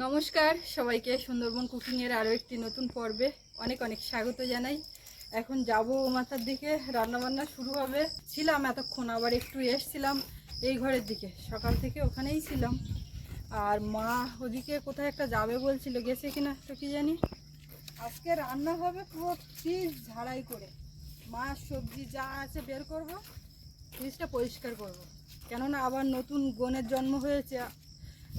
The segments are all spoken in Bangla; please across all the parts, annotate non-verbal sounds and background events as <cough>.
নমস্কার, সবাইকে সুন্দরবন কুকিংয়ের আরও একটি নতুন পর্বে অনেক অনেক স্বাগত জানাই। এখন যাব মাথার দিকে, রান্নাবান্না শুরু হবে। ছিলাম এতক্ষণ, আবার একটু এসছিলাম এই ঘরের দিকে। সকাল থেকে ওখানেই ছিলাম। আর মা ওদিকে কোথায় একটা যাবে বলছিল, গেছে কিনা তো কি জানি? আজকে রান্না হবে পুরো ফ্রিজ ঝাড়াই করে। মাছ সবজি যা আছে বের করব, ফ্রিজটা পরিষ্কার করব। কেননা আবার নতুন গনের জন্ম হয়েছে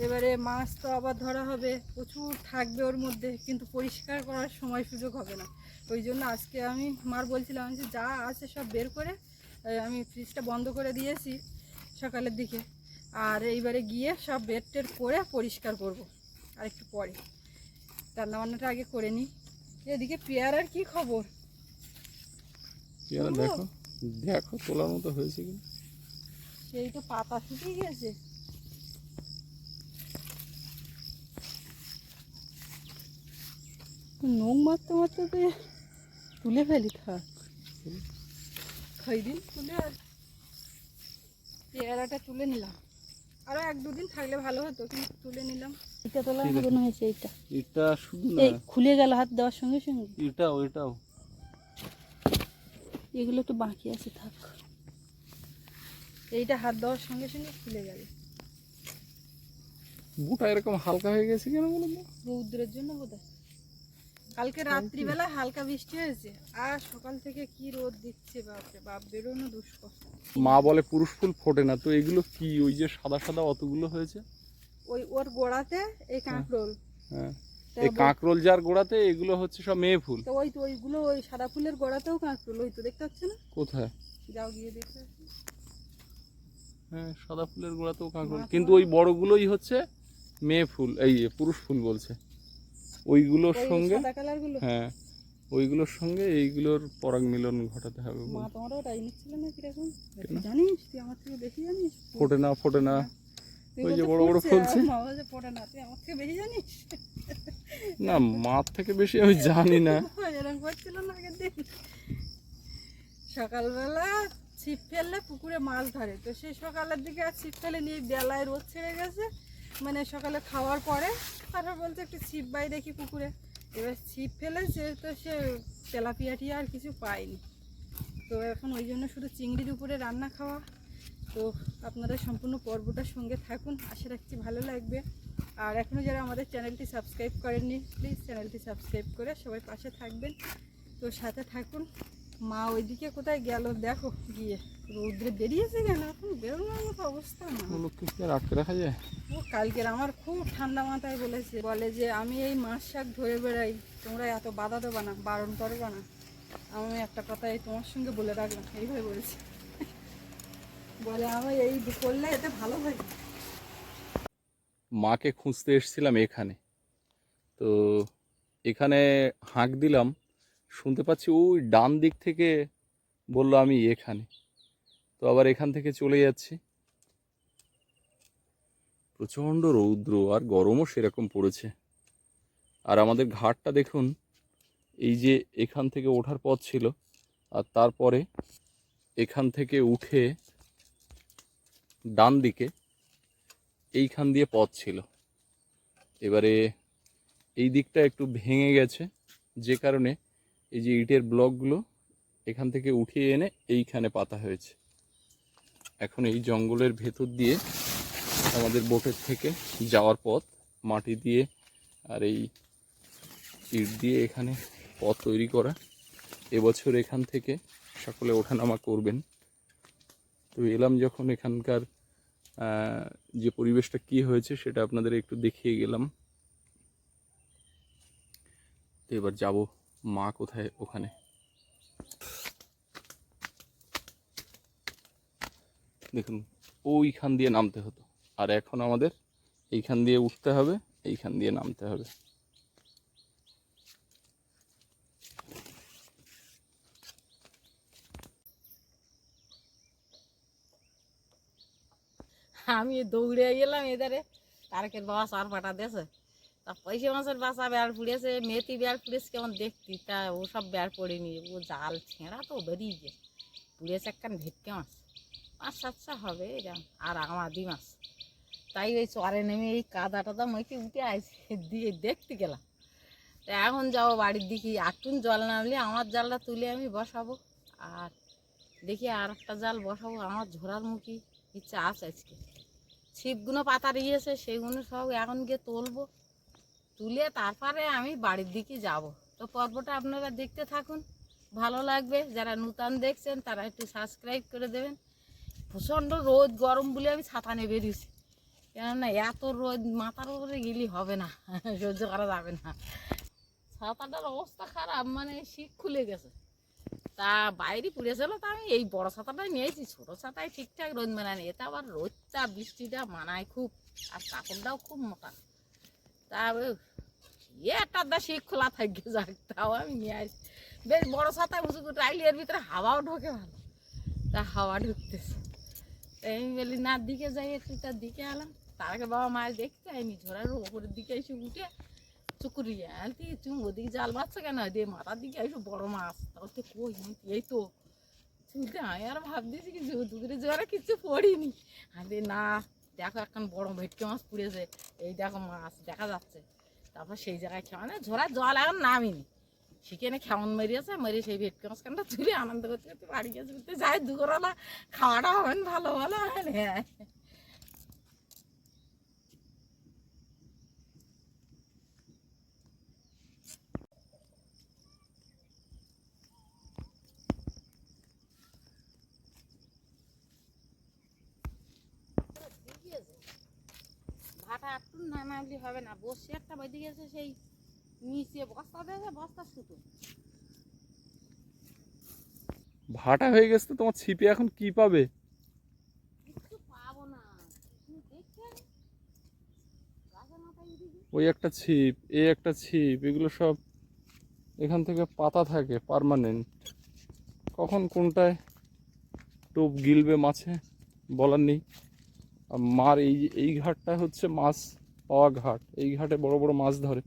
এবারে মাছ তো আবার ধরা হবে প্রচুর থাকবে ওর মধ্যে কিন্তু পরিষ্কার করার সময় সুযোগ হবে না। ওই জন্য আজকে আমি মার বলছিলাম যে যা আছে সব বের করে আমি ফ্রিজটা বন্ধ করে দিয়েছি সকালের দিকে। আর এইবারে গিয়ে সব বেড টেড করে পরিষ্কার করব আর একটু পরে। রান্নাবান্নাটা আগে করে নিই। এদিকে পেয়ারার কি খবর? পেয়ারা দেখো দেখো তোলার মতো হয়েছে কি? সেই তো পাতা শুকিয়ে গেছে। নোং মারতে মারতে তো তুলে ফেলি থাক। খাই দিন তুলে আর পেয়ারাটা তুলে নিলাম। আরও এক দুদিন থাকলে ভালো হতো কিন্তু তুলে নিলাম। এটা তোলা মনে হয়েছে এইটা এটা শুধু না। খুলে গেল হাত দেওয়ার সঙ্গে সঙ্গে। এটাও এটাও। এগুলো একটু বাকি আছে থাক। এইটা হাত দেওয়ার সঙ্গে সঙ্গে খুলে যাবে বুটা এরকম হালকা হয়ে গেছে কেন বলুন তো? রৌদ্রের জন্য বোধ কালকে রাত্রিবেলা হালকা বৃষ্টি হয়েছে। আর সকাল থেকে কি রোদ দিচ্ছে বাপরে বাপ বেরোনো দুষ্কর। মা বলে পুরুষ ফুল ফোটে না। তো এগুলো কি? ওই যে সাদা সাদা অতগুলো হয়েছে? ওই ওর গোড়াতে এই কাঁকরোল। হ্যাঁ। এই কাঁকরোল যার গোড়াতে এগুলো হচ্ছে সব মেয়ে ফুল। তো ওই তো ওইগুলো ওই সাদা ফুলের গোড়াতেও কাঁকরোল। ওই তো দেখতে পাচ্ছ না কোথায়? যাও গিয়ে দেখতে। হ্যাঁ সাদা ফুলের গোড়াতেও কাঁকরোল। কিন্তু ওই বড়গুলোই হচ্ছে মেয়ে ফুল এই পুরুষ ফুল বলছে। ওইগুলোর সঙ্গে হ্যাঁ ওইগুলোর সঙ্গে এইগুলোর পরাগ মিলন ঘটাতে হবে মা। তোমারও তাই নিচ্ছিল না কীরকম? জানিস? তুই আমার থেকে বেশি জানিস? ফোটে না ফোটে না। তুই ওই যে বড় বড় ফুলছে। মা পড়ে না তুই আমার থেকে বেশি জানিস? না মার থেকে বেশি আমি জানি না। <laughs> এরকম করছিল না আগের দিন। সকালবেলা ছিপ ফেললে পুকুরে মাছ ধরে। তো সেই সকালের দিকে আর ছিপ ফেলে নিয়ে বেলায় রোদ ছেড়ে গেছে। মানে সকালে খাওয়ার পরে তারপর বলছে একটু ছিপ বাই দেখি পুকুরে। এবার ছিপ ফেলেছে তো সে তেলাপিয়াটি আর কিছু পায়নি। তো এখন ওই জন্য শুধু চিংড়ির উপরে রান্না খাওয়া। তো আপনারা সম্পূর্ণ পর্বটার সঙ্গে থাকুন, আশা রাখছি ভালো লাগবে। আর এখনও যারা আমাদের চ্যানেলটি সাবস্ক্রাইব করেননি প্লিজ চ্যানেলটি সাবস্ক্রাইব করে সবাই পাশে থাকবেন। তো সাথে থাকুন। মা ওইদিকে কোথায় গেল? দেখো গিয়ে। রৌদ্রে বেরিয়েছে কেন? এখন বেরোনোর মতো অবস্থা না। আটকে রাখা যায়? ও কালকের আমার খুব ঠান্ডা মাথায় বলেছে। বলে যে আমি এই মাছ শাক ধরে বেড়াই। তোমরা এত বাধা দেবা না বারণ করবা না। আমি একটা কথা এই তোমার সঙ্গে বলে রাখলাম। এইভাবে বলেছি। বলে আমি এই করলে এতে ভালো হয়। মাকে খুঁজতে এসেছিলাম এখানে। তো এখানে হাঁক দিলাম। শুনতে পাচ্ছি ওই ডান দিক থেকে বলল আমি এখানে। তো আবার এখান থেকে চলে যাচ্ছি। প্রচণ্ড রৌদ্র আর গরমও সেরকম পড়েছে। আর আমাদের ঘাটটা দেখুন, এই যে এখান থেকে ওঠার পথ ছিল, আর তারপরে এখান থেকে উঠে ডান দিকে এইখান দিয়ে পথ ছিল। এবারে এই দিকটা একটু ভেঙে গেছে, যে কারণে এই যে ইটের ব্লকগুলো, এখান থেকে উঠিয়ে এনে এইখানে পাতা হয়েছে। এখন এই জঙ্গলের ভেতর দিয়ে আমাদের বোটের থেকে যাওয়ার পথ, মাটি দিয়ে আর এই ইট দিয়ে এখানে পথ তৈরি করা। এবছর এখান থেকে সকলে ওঠানামা করবেন। তো এলাম যখন এখানকার যে পরিবেশটা কি হয়েছে সেটা আপনাদের একটু দেখিয়ে গেলাম। তো এবার যাব মা কোথায় ওখানে? দেখুন, ওইখান দিয়ে নামতে হতো। আর এখন আমাদের এইখান দিয়ে উঠতে হবে, এইখান দিয়ে নামতে হবে। আমি দৌড়ে গেলাম এধারে। তারকের বাবা সার পাটা দিয়েছে। তা পয়সা মাছের বাসা বেড় পুড়েছে মেথি বেড় পুড়েছে কেমন দেখতি? তা ও সব বেড় পড়েনি ও জাল, ছেঁড়া তো বেরিয়ে গেছে। পুড়েছে একখান ভেটকে মাছ। পাঁচ সাতটা হবে এরকম আর আমাদি মাছ। তাই ওই চরে নেমে এই কাদা টাদা মেখে উঠে আসে দিয়ে দেখতে গেলাম। তা এখন যাব বাড়ির দিকে, আটটুন জল নামলে আমার জালটা তুলে আমি বসাবো। আর দেখি আর একটা জাল বসাবো, আমার ঝোড়ার মুখী, ইচ্ছা আছে আজকে। ছিপগুলো পাতা দিয়েছে সেগুলো সব এখন গিয়ে তুলবো। তুলে তারপরে আমি বাড়ির দিকে যাব। তো পর্বটা আপনারা দেখতে থাকুন। ভালো লাগবে। যারা নূতন দেখছেন, তারা একটু সাবস্ক্রাইব করে দেবেন। প্রচণ্ড রোদ, গরম বলে আমি ছাতা বেরিয়েছি। কেননা এত রোদ, মাথার উপরে গেলে হবে না। <laughs> সহ্য করা যাবে না। ছাতাটার অবস্থা খারাপ মানে শীত খুলে গেছে। তা বাইরে পুড়েছিল তা আমি এই বড় ছাতাটাই নিয়েছি। ছোট ছাতায় ঠিকঠাক রোদ মানায় এতে আবার রোদটা, বৃষ্টিটা মানায় খুব। আর কাপড়টাও খুব মোটা। তা একটা দা শীত খোলা থাকবে যাক, তাও আমি নিয়ে আসি বেশ বড় ছাতায় উঁচু করে এর ভিতরে হাওয়াও ঢোকে ভালো। তা হাওয়া ঢুকতেছে। আমি বলি, না, দিকে যাই একটু তার দিকে এলাম তার বাবা মায়ের দেখতে আমি ঝোড়ার ওপরের দিকে এসে উঠে চুকুরিয়ে আনতি, তুমি ওদিকে জাল মারছো কেন? দিয়ে মাথার দিকে এসে বড় মাছ, তাও তো কই এই তো। আমি আর ভাবতেছি কি দুপুরে জোয়ারে কিছু পড়িনি। আমি না দেখো এখন বড় ভেটকি মাছ পুড়েছে। এই দেখো মাছ দেখা যাচ্ছে। তারপর সেই জায়গায় খেয়ে না ঝোড়ার জল এখন নামিনি। সেখানে খেমন মেরিয়েছে মেরে সেই ভেটকে মাছখানটা তুলে আনন্দ করতে করতে বাড়ি গেছে যাই দুপুরবেলা খাওয়াটা হবেন ভালো ভালো হ্যাঁ ভাটা একটু হবে না। বসে একটা বেঁধে গেছে সেই নিচে বস্তা দেবে বস্তা সুতো ভাটা হয়ে গেছে তো তোমার ছিপে এখন কি পাবে? ওই একটা ছিপ এই একটা ছিপ এগুলো সব এখান থেকে পাতা থাকে পার্মানেন্ট কখন কোনটায় টোপ গিলবে মাছে বলার নেই। আর মার এই এই ঘাটটা হচ্ছে মাছ পাওয়া ঘাট এই ঘাটে বড় বড় মাছ ধরে।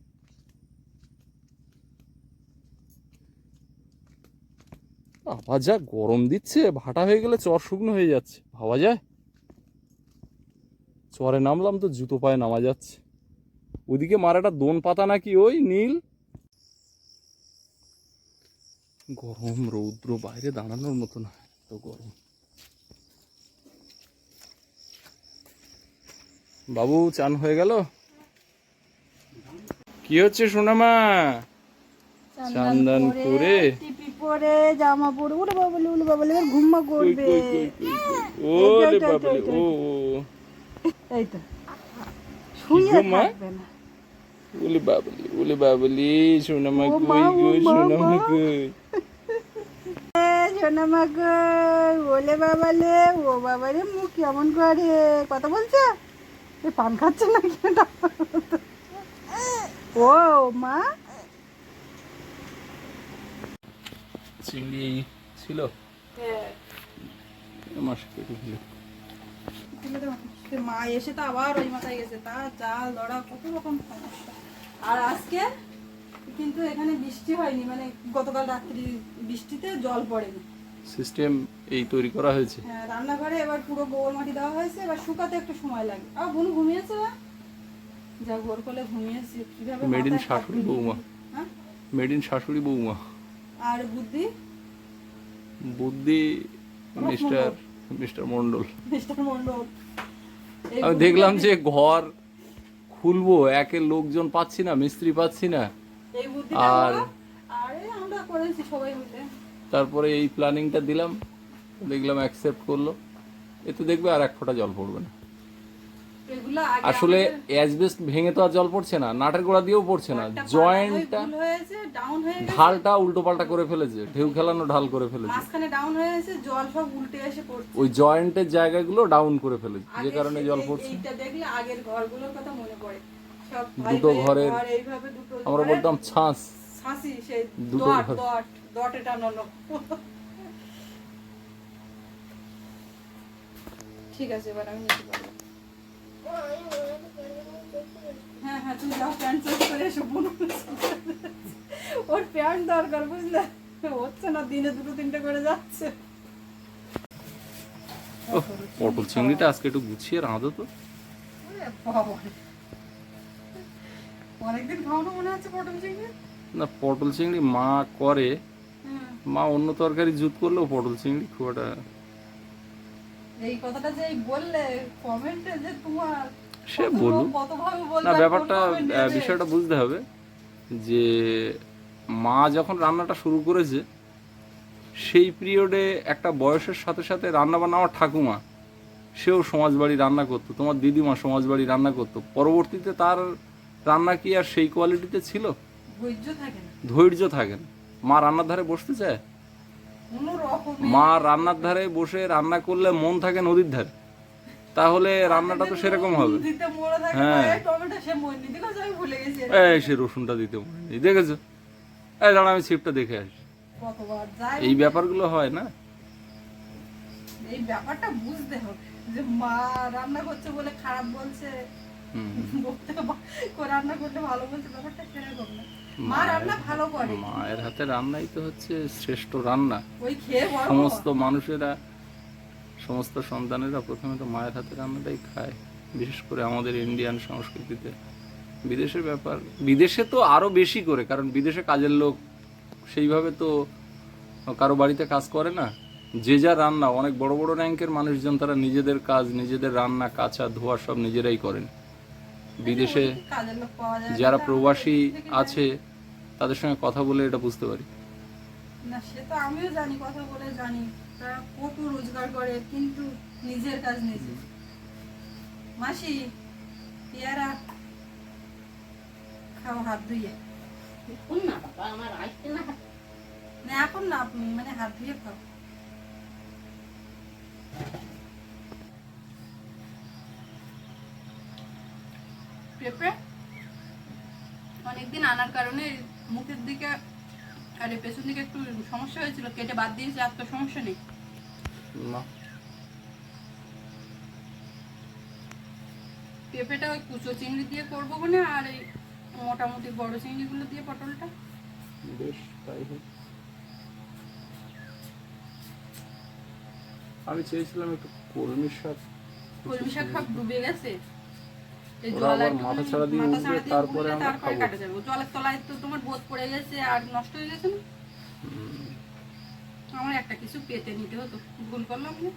আবার যা গরম দিচ্ছে, ভাটা হয়ে গেলে চর শুকনো হয়ে যাচ্ছে, ভাবা যায়? চরে নামলাম তো জুতো পায়ে নামা যাচ্ছে। ওদিকে মারাটা দোন পাতা নাকি ওই নীল। গরম রৌদ্র বাইরে দাঁড়ানোর মতো না, এত গরম। বাবু, চান হয়ে গেল? কি হচ্ছে সোনামা? চান্দান করে টিপি পরে জামা পরে উড়ে বাবলি উড়ে বাবলি এবার ঘুমা করবে। ওরে বাবলে ও ও। এই তো। শুয়ে থাকবে না। ওলে বাবলি ওলে বাবলি সোনামা কই গো সোনামা। কই? সোনামা কই ওলে বাবালে ও বাবারে মুখ কেমন করে? কথা বলছে? এ পান খাচ্ছে নাকি? এটা? ও মা চিংড়ি ছিল? মাসে পেটে দিল। মা এসে তো আবার ওই মাথায় গেছে। তা জাল ধরা কত রকম সমস্যা। আর আজকে কিন্তু এখানে বৃষ্টি হয়নি মানে গতকাল রাত্রি বৃষ্টিতে জল পড়েনি। সিস্টেম এই তৈরি করা হয়েছে। হ্যাঁ, রান্নাঘরে এবার পুরো গোবর মাটি দেওয়া হয়েছে এবার শুকাতে একটু সময় লাগে। আর বোন ঘুমিয়েছে? না? যা ভোর করলে ঘুমিয়েছে কীভাবে মেড ইন শাশুড়ি বৌমা। হ্যাঁ? মেড ইন শাশুড়ি বৌমা। আর বুদ্ধি? বুদ্ধি mister mister Mondal mister Mondal আমি দেখলাম যে ঘর খুলবো একে লোকজন পাচ্ছি না মিস্ত্রি পাচ্ছি না। আর- তারপরে এই প্ল্যানিংটা দিলাম দেখলাম অ্যাকসেপ্ট করল। এতে দেখবে আর এক ফোঁটা জল পড়বে না। আসলে আমাদের অ্যাজবেস্ট ভেঙে তো আর জল পড়ছে না নাটের গোড়া দিয়েও পড়ছে না জয়েন্টটা ঢালটা উল্টো পাল্টা করে ফেলেছে ঢেউ খেলানো ঢাল করে ফেলেছে। ডাউন জল সব উল্টে এসে পড়ছে। ওই জয়েন্টের জায়গাগুলো ডাউন করে ফেলেছে যে কারণে জল পড়ছে। এইটা দেখলে আগের ঘরগুলোর কথা মনে পড়ে। দুটো ঘরের- আমরা বলতাম ছাঁচি। সেই দুটো ঘর। দটে টানানো। ঠিক আছে এবার আমি নিতে পারব। হ্যাঁ হ্যাঁ যাও প্যান্ট চেঞ্জ করে এসো বোন ওর প্যান্ট দরকার বুঝলে? হচ্ছে না দিনে দুটো তিনটে করে যাচ্ছে। পটল চিংড়িটা আজকে একটু গুছিয়ে রাঁধো তো। অনেকদিন খাওয়ানো মনে হচ্ছে পটল চিংড়ি? না পটল চিংড়ি মা করে। মা অন্য তরকারি জুত করলেও পটল চিংড়ি খুব একটা এই কথাটা যে বললে কমেন্টে যে তোমার সে বলুক। না ব্যাপারটা? বিষয়টা বুঝতে হবে যে মা যখন রান্নাটা শুরু করেছে সেই পিরিয়ডে একটা বয়সের সাথে সাথে রান্না বান্না আমার ঠাকুমা সেও সমাজবাড়ি রান্না করতো তোমার দিদিমা সমাজবাড়ি রান্না করতো। পরবর্তীতে তার রান্না কি আর সেই কোয়ালিটিতে ছিল? ধৈর্য থাকে না। ধৈর্য থাকে না। মা রান্নার ধারে বসতে চায়? মা রান্নার ধারে বসে রান্না করলে মন থাকে নদীর ধারে। তাহলে রান্নাটা তো সেরকম হবে। হ্যাঁ। এই সে রসুনটা দিতে মনে দেখেছ? এই দাঁড়া আমি ছিপটা দেখে আসি। এই ব্যাপারগুলো হয় না? এই ব্যাপারটা বুঝতে হবে যে মা রান্না করছে বলে খারাপ বলছে। রান্না করলে ভালো বলছে ব্যাপারটা সেরকম না। মা মায়ের- রান্না ভালো করে। মায়ের হাতে রান্নাই তো হচ্ছে শ্রেষ্ঠ রান্না। ওই খেয়ে সমস্ত মানুষেরা সমস্ত সন্তানেরা প্রথমে তো মায়ের হাতে রান্নাটাই খায়। বিশেষ করে আমাদের ইন্ডিয়ান সংস্কৃতিতে। বিদেশের ব্যাপার বিদেশে তো আরও বেশি করে কারণ বিদেশে কাজের লোক সেইভাবে তো কারও বাড়িতে কাজ করে না। যে যা রান্না অনেক বড় বড় র্যাঙ্কের মানুষজন তারা নিজেদের কাজ নিজেদের রান্না কাঁচা ধোয়া সব নিজেরাই করেন। বিদেশে। যারা প্রবাসী আছে তাদের সঙ্গে কথা বলে এটা বুঝতে পারি। না সে তো আমিও জানি কথা বলে জানি। তারা কত রোজগার করে কিন্তু নিজের কাজ নিজে। মাসি পেয়ারা খাও হাত ধুয়ে। কোন না বাবা আমার আসছে না। না এখন না আপনি মানে হাত ধুয়ে খাও। পেঁপে? অনেকদিন আনার কারণে মুখের দিকে আর এই পেছন দিকে একটু সমস্যা হয়েছিল কেটে বাদ দিয়েছি আর তো সমস্যা নেই। না। পেঁপেটা ওই কুচো চিংড়ি দিয়ে করব মানে আর এই মোটামুটি বড় চিংড়িগুলো দিয়ে পটলটা। বেশ তাই হোক। আমি চেয়েছিলাম একটু কলমি শাক কলমি শাক সব ডুবে গেছে। মাথা ছাড়া দিয়ে উঠবে, তারপরে আমরা খাব। জলের তলায় তো তোমার বোধ পড়ে গেছে আর নষ্ট হয়ে গেছে না? আমার একটা কিছু পেতে নিতে হতো। ভুল করলাম না?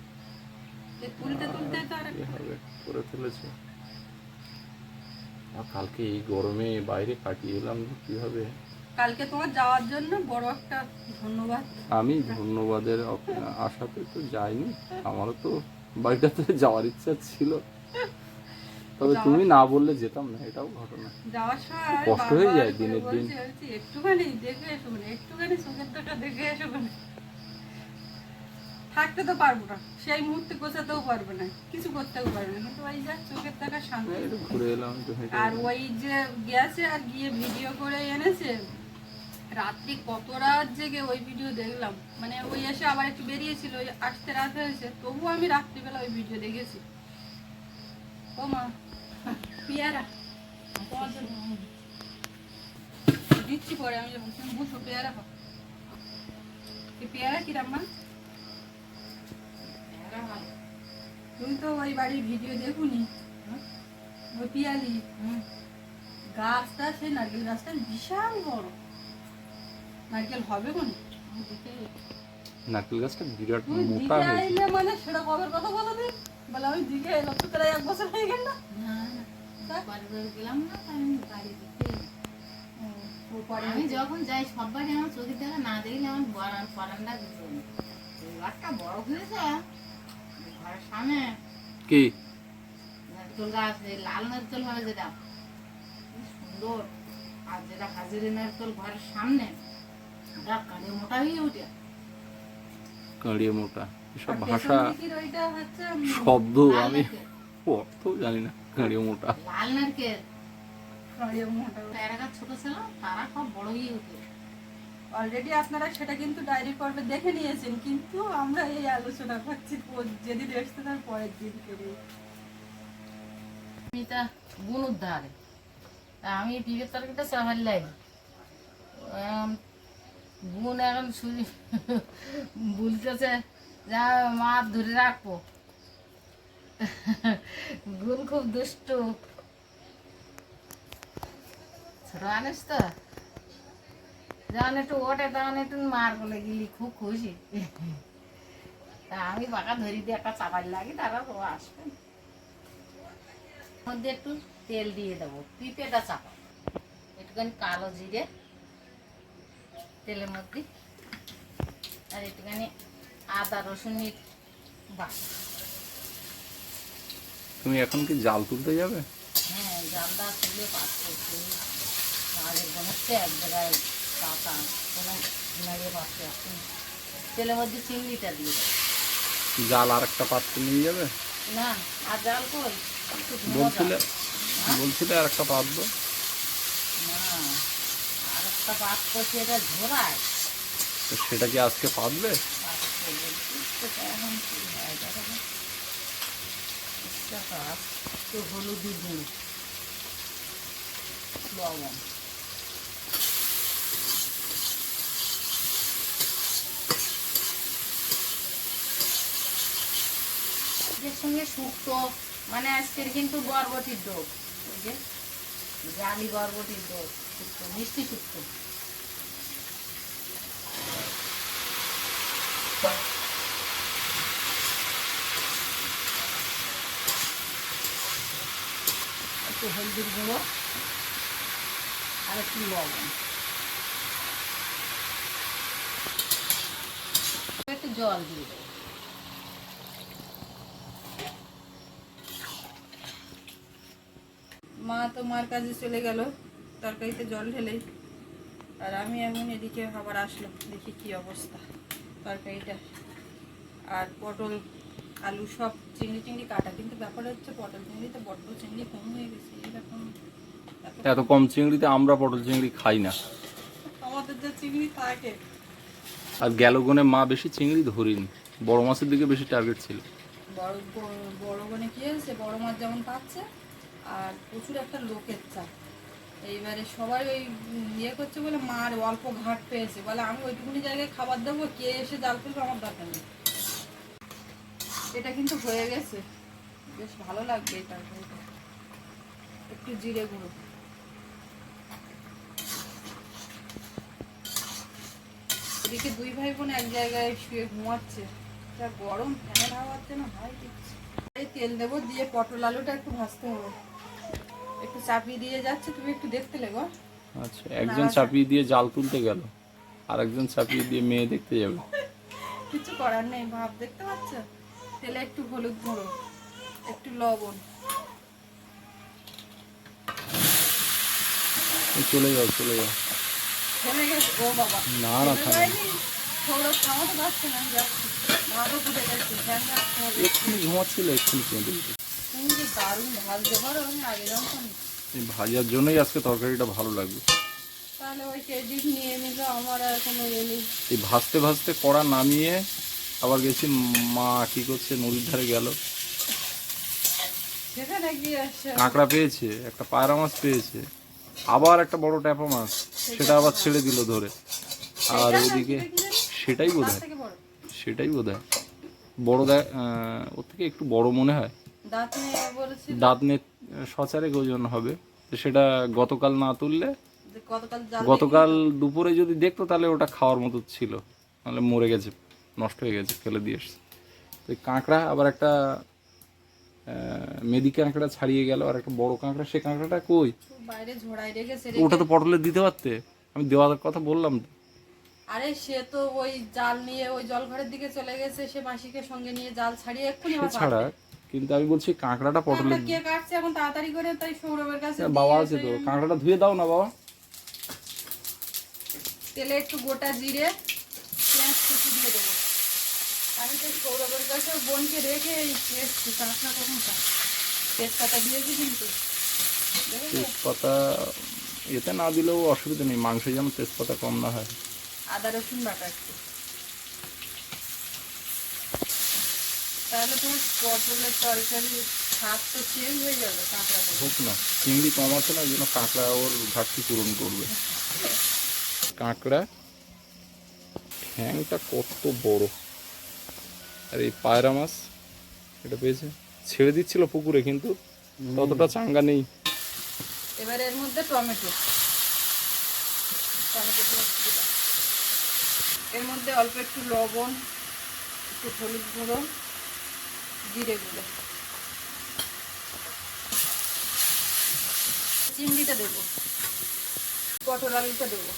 তুলতে তুলতে তো আর করে ফেলেছে। আর কালকে এই গরমে বাইরে কাটিয়ে এলাম যে কীভাবে? কালকে তোমার যাওয়ার জন্য বড় একটা ধন্যবাদ। আমি ধন্যবাদের আশাতে তো যাইনি। আমারও তো বাড়িটাতে যাওয়ার ইচ্ছা ছিল। তবে তুমি না বললে যেতাম না এটাও ঘটনা। যাওয়ার সময় কষ্ট হয়ে যায় দিনের দিন। একটুখানি দেখে এসো মানে একটুখানি টাকা দেখে এসো মানে। থাকতে তো পারব না সেই মুহূর্তে গোছাতেও পারব না কিছু করতেও পারব না। কিন্তু ওই যা চোখের টাকা শান্তি। ঘুরে এলাম আর ওই যে গেছে আর গিয়ে ভিডিও করে এনেছে রাত্রি কত রাত জেগে ওই ভিডিও দেখলাম। মানে ওই এসে আবার একটু বেরিয়েছিল ওই আসতে রাত হয়েছে তবুও আমি রাত্রিবেলা ওই ভিডিও দেখেছি। ও মা। পেয়ারা। তোমার দিচ্ছি পরে আমি বুঝো পেয়ারা খাও। পেয়ারা কিরাম মা এরা ভালো। তুমি তো ওই বাড়ির ভিডিও দেখুনি ওই পিয়ালি। গাছটা সেই নারকেল গাছটা বিশাল বড়। নারকেল হবে কোন? নারকেল গাছটা বিরাট মোটা হয়েছে। মানে সেটা কবের কথা বলো দিন বলে আমি দিকে এলাম তো তারা এক বছর হয়ে গেল। না না না বাড়ি বাড়ি গেলাম না আমি বাড়ি দেখতে এলাম। ও পরে আমি যখন যাই সব বাড়ি আমার চোখের দেখা না দেখলে আমার বারান বারান্দা গাছটা বড় হয়েছে ঘরের সামনে। কি? নারকেল গাছ লাল নারকেল হয় যেটা। সুন্দর। আর যেটা হাজিরি নারকেল ঘরের সামনে ওটা কানে মোটা হয়ে উঠে। কাঁড়িয়ে মোটা। এসব ভাষা শব্দ আমি। অর্থ জানি না কাঁড়িয়ে মোটা। লাল নারকেল সরিয়ে মোটা। এরা গাছ ছোট ছিল তারা সব বড় হয়ে উঠে অলরেডি আপনারা সেটা কিন্তু ডায়েরি পর্বে দেখে নিয়েছেন কিন্তু আমরা এই আলোচনা করছি যেদিন এসছে তার পরের দিন করে। আমি তা গুণ উদ্ধারে। তা আমি বিবেক তরকারিটা চাপার লাগি গুণ এখন শুনি বলতেছে যা মাছ ধরে রাখব। গুণ খুব দুষ্টু। ছোট মানুষ তো। যখন একটু ওঠে, তখন একটু মার বলে গেলি, খুব খুশি। তা আমি বাঁকা ধরি দিয়ে একটা চাপাই লাগি তারা ও আসবে। মধ্যে একটু তেল দিয়ে দেবো পিঁপেটা চাপা। একটুখানি কালো জিরে, তেলের মধ্যে। আর একটুখানি আদা রসুন বাটা তুমি এখন কি জাল তুলতে যাবে? হ্যাঁ জালদা তুলে পাস করছে। আগের বনতে এক জায়গায় পাতা কোনো নাড়িয়ে পাচ্ছে এখন তেলের মধ্যে চিংড়িটা দিয়ে জাল আর একটা পাত্র নিয়ে যাবে? না আর জাল কই? বলছিলে জাল। বলছিলে আর একটা পাত্র না আর একটা পাত করছে এটা ঝোড়ায়। তো সেটা কি আজকে পাতবে? তো। হলুদি লবণ সঙ্গে শুক্তো মানে আজকের কিন্তু বরবটির ডোব ওই যে, জালি বরবটির ডোব শুক্তো, মিষ্টি শুক্তো একটু হলদির গুঁড়ো আর একটু লবণ। একটু জল দিয়ে দেবো। মা তো মার কাজে চলে গেল, তরকারিতে জল ঢেলেই। আর আমি এমন এদিকে আবার আসলাম, দেখি কি অবস্থা। তরকারিটা। আর পটল আলু সব চিংড়ি চিংড়ি কাটা। কিন্তু ব্যাপার হচ্ছে পটল চিংড়িতে বড্ড চিংড়ি কম হয়ে গেছে এরকম এত- কম চিংড়িতে আমরা পটল চিংড়ি খাই না। আমাদের যে চিংড়ি থাকে। আর গেল গুনে মা বেশি চিংড়ি ধরিনি। বড় মাছের দিকে বেশি টার্গেট ছিল। বড় বড়- মানে কি হয়েছে? বড় মাছ যেমন পাচ্ছে আর প্রচুর একটা লোকের চাপ। এইবারে সবাই ওই ইয়ে করছে বলে, মার অল্প ঘাট পেয়েছে। বলে, আমি ওইটুকুনি জায়গায় খাবার দেবো, কে এসে জাল ফেলবে আমার দরকার নেই। এটা কিন্তু হয়ে গেছে। বেশ ভালো লাগবে তরকারিটা একটু জিরে গুঁড়ো। এদিকে দুই ভাই বোন এক জায়গায় শুয়ে ঘুমাচ্ছে। গরম, ফ্যানের হাওয়াতে না, ভাই তেল দেবো, দিয়ে পটল আলুটা একটু ভাজতে হবে। একটু চাপিয়ে দিয়ে যাচ্ছে তুমি একটু দেখতে লেগো। আচ্ছা একজন চাপিয়ে দিয়ে জাল তুলতে গেল আর একজন চাপিয়ে দিয়ে মেয়ে দেখতে যাবে। কিছু করার নেই ভাব দেখতে পাচ্ছ? তেলে একটু হলুদ গুঁড়ো একটু লবণ। চলে যাও চলে যাও। থেমে গেছে ও বাবা। না না যায়নি? সৌরভ থামাতে পারছে না গেছে এক্ষুনি ঘুমাচ্ছিল কেঁদে এই ভাজার জন্যই আজকে তরকারিটা ভালো লাগবে। এই ভাজতে ভাজতে কড়া নামিয়ে আবার গেছি মা কি করছে নদীর ধারে গেল। কাঁকড়া পেয়েছে একটা পায়রা মাছ পেয়েছে আবার একটা বড় ট্যাপা মাছ সেটা আবার ছেড়ে দিল ধরে। আর ওদিকে? সেটাই বোধ হয় সেটাই বোধ হয় বড়। দেখ ওর থেকে একটু বড় মনে হয়। দাঁত নিয়ে বলেছি দাঁত নে সচারেক ওজন হবে। সেটা গতকাল না তুললে? গতকাল দুপুরে যদি দেখতো তাহলে ওটা খাওয়ার মতো ছিল। নাহলে মরে গেছে নষ্ট হয়ে গেছে ফেলে দিয়ে এসছে। তো কাঁকড়া আবার একটা মেদি কাঁকড়া ছাড়িয়ে গেল আর একটা বড় কাঁকড়া। সে কাঁকড়াটা কই? বাইরে ঝোড়াই রেখেছে ওটা তো পটলে দিতে পারতে? আমি দেওয়ার কথা বললাম তো। আরে সে তো ওই জাল নিয়ে ওই জলঘরের দিকে চলে গেছে। সে মাসিকে সঙ্গে নিয়ে জাল ছাড়িয়ে এক্ষুনি ছাড়া। কিন্তু আমি বলছি কাঁকড়াটা পটলে কে কাটছে এখন তাড়াতাড়ি করে তাই সৌরভের কাছে বাবা আছে তো। কাঁকড়াটা ধুয়ে দাও না বাবা। তেলে একটু গোটা জিরে পেঁয়াজ কুচি দিয়ে দেবো। আমি তো সৌরভের কাছে বোনকে রেখে এই এসছি। কাঁকড়া কখন কাট তেজপাতা দিয়েছি কিন্তু। তেজপাতা এতে না দিলেও অসুবিধা নেই মাংস যেন তেজপাতা কম না হয়। আদা রসুন বাটা একটু। তাহলে তোমার পটলের তরকারি স্বাদ তো চেঞ্জ হয়ে যাবে কাঁকড়া হোক না চিংড়ি কম আছে না ওই জন্য কাঁকড়া ওর ঘাটতি পূরণ করবে। কাঁকড়া ঠ্যাংটা কত বড়। আর এই পায়রা মাছ এটা পেয়েছে। ছেড়ে দিচ্ছিল পুকুরে কিন্তু ততটা চাঙ্গা নেই। এবার এর মধ্যে টমেটো। এর মধ্যে অল্প একটু লবণ একটু হলুদ গুঁড়ো। জিরে গুঁড়ো চিংড়িটা দেবো। পটল আলুটা দেবো।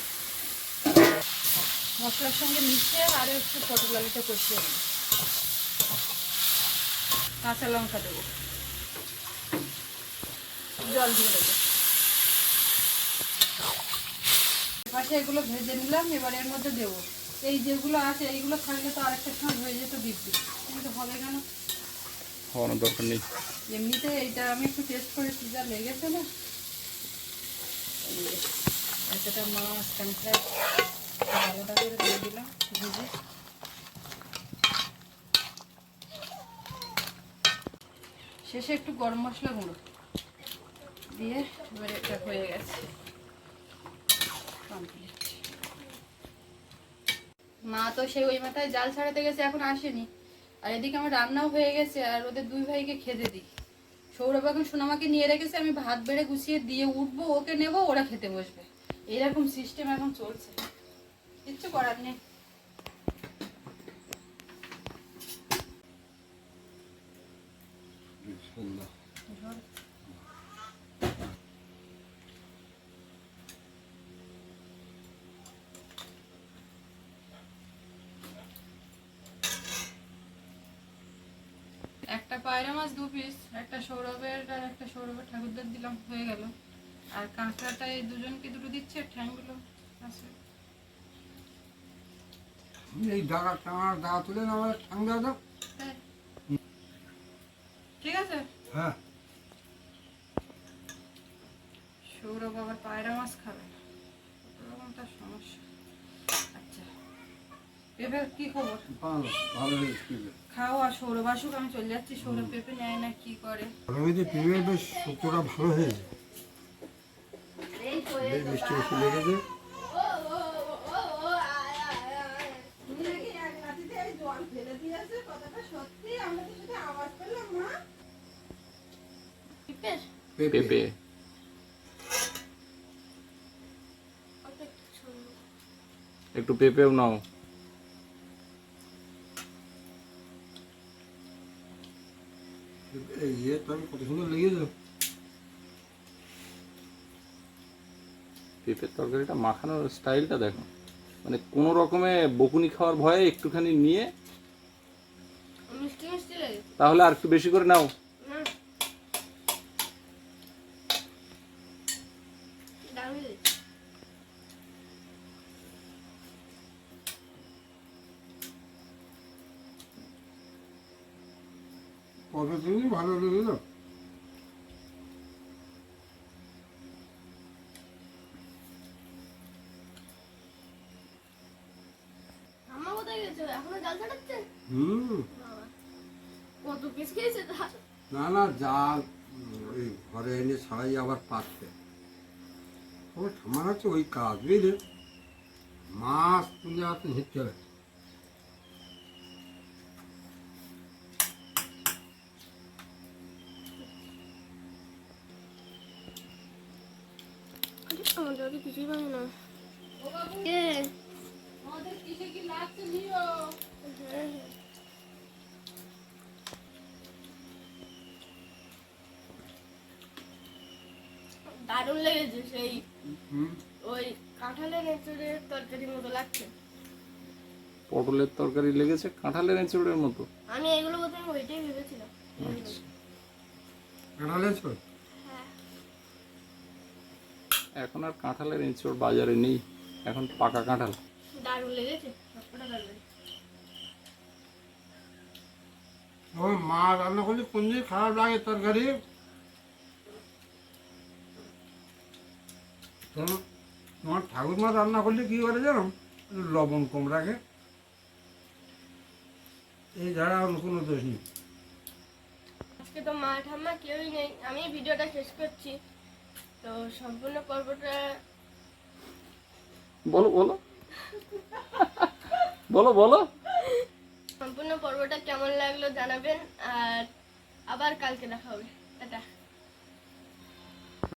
মশলার সঙ্গে মিশিয়ে আরও একটু পটল আলুটা কষিয়ে নেব। কাঁচা লঙ্কা দেবো। জল দিয়ে দেবো। পাশে এগুলো ভেজে নিলাম, এবার এর মধ্যে দেবো। এই যেগুলো আছে, এইগুলো থাকলে তো আরেকটা সময় হয়ে যেত দিব্যি কিন্তু হবে কেন? হওয়ানোর দরকার নেই। এমনিতে এইটা আমি একটু টেস্ট করেছি যা লেগেছে না? আলাদা করে দিয়ে দিলাম শেষে একটু গরম মশলা গুঁড়ো দিয়ে এবারে এটা হয়ে গেছে। মা তো সেই ওই মাথায় জাল ছাড়াতে গেছে, এখন আসেনি। আর এদিকে আমার রান্নাও হয়ে গেছে আর ওদের দুই ভাইকে খেতে দিই। সৌরভ এখন সোনামাকে নিয়ে রেখেছে আমি ভাত বেড়ে গুছিয়ে দিয়ে উঠবো ওকে নেব ওরা খেতে বসবে। এরকম সিস্টেম এখন চলছে। কিচ্ছু করার নেই। পায়রা মাছ দু পিস একটা সৌরভের আর একটা সৌরভের ঠাকুরদার দিলাম হয়ে গেল। আর কাঁকড়াটা এই দুজনকে দুটো দিচ্ছে ঠ্যাংগুলো আছে। এই টাঙার দাগা তুলে না আমার ঠান্ডা দাও ঠিক আছে? হ্যাঁ। সৌরভ আবার পায়রা মাছ খাবে। ওরকম তার সমস্যা। পেঁপে কি খবর? ভালো ভালো হয়েছে খাও আর সৌরভ আসুক আমি চলে যাচ্ছি সৌরভ পেঁপে নেয় না কি করে? পেঁপে বেশ ভালো হয়েছে। বেশ মিষ্টি মিষ্টি লেগেছে। পেঁপে। পেঁপে। একটু পেঁপেও নাও। এই ইয়ে তবে কত সুন্দর লেগেছে? পেঁপের তরকারিটা মাখানোর স্টাইলটা দেখো। মানে কোনো রকমে বকুনি খাওয়ার ভয়ে একটুখানি নিয়ে তাহলে আর একটু বেশি করে নাও না দারুণ লেগেছে। কত তুমি ভালো লেগেছে আম্মা কোথায় গেছে এখনও জাল ছাড়াচ্ছে হুম বাবা কত পিস খেয়েছে তা না না জাল ওই ঘরে এনে ছাড়াই আবার পাততে ও ঠাম্মার হচ্ছে ওই কাজ বুঝলে? মাছ তুলে আসতে হিট চলে আগে কিছুই পাবে না। কে? লাগছে নিও। দারুণ লেগেছে সেই। ওই কাঁঠালের এঁচড়ের তরকারির মতো লাগছে। পটলের তরকারি লেগেছে কাঁঠালের এঁচড়ের মতো? আমি এগুলো প্রথমে ওইটাই ভেবেছিলাম। কাঁঠালেছ হ্যাঁ এখন আর কাঁঠালের এঁচড় বাজারে নেই এখন পাকা কাঁঠাল। দারুণ লেগেছে মা রান্না করলে কোন দিন খারাপ লাগে তরকারি? তোমার ঠাকুর মা রান্না করলে কি করে জানো? লবণ কম রাখে। এই ছাড়া অন্য কোনো দোষ নেই। আজকে তো মা ঠাম্মা কেউই নেই আমি ভিডিওটা শেষ করছি। তো সম্পূর্ণ পর্বটা বলো বলো। বলো বলো। সম্পূর্ণ পর্বটা কেমন লাগল জানাবেন আর আবার কালকে দেখা হবে। টাটা।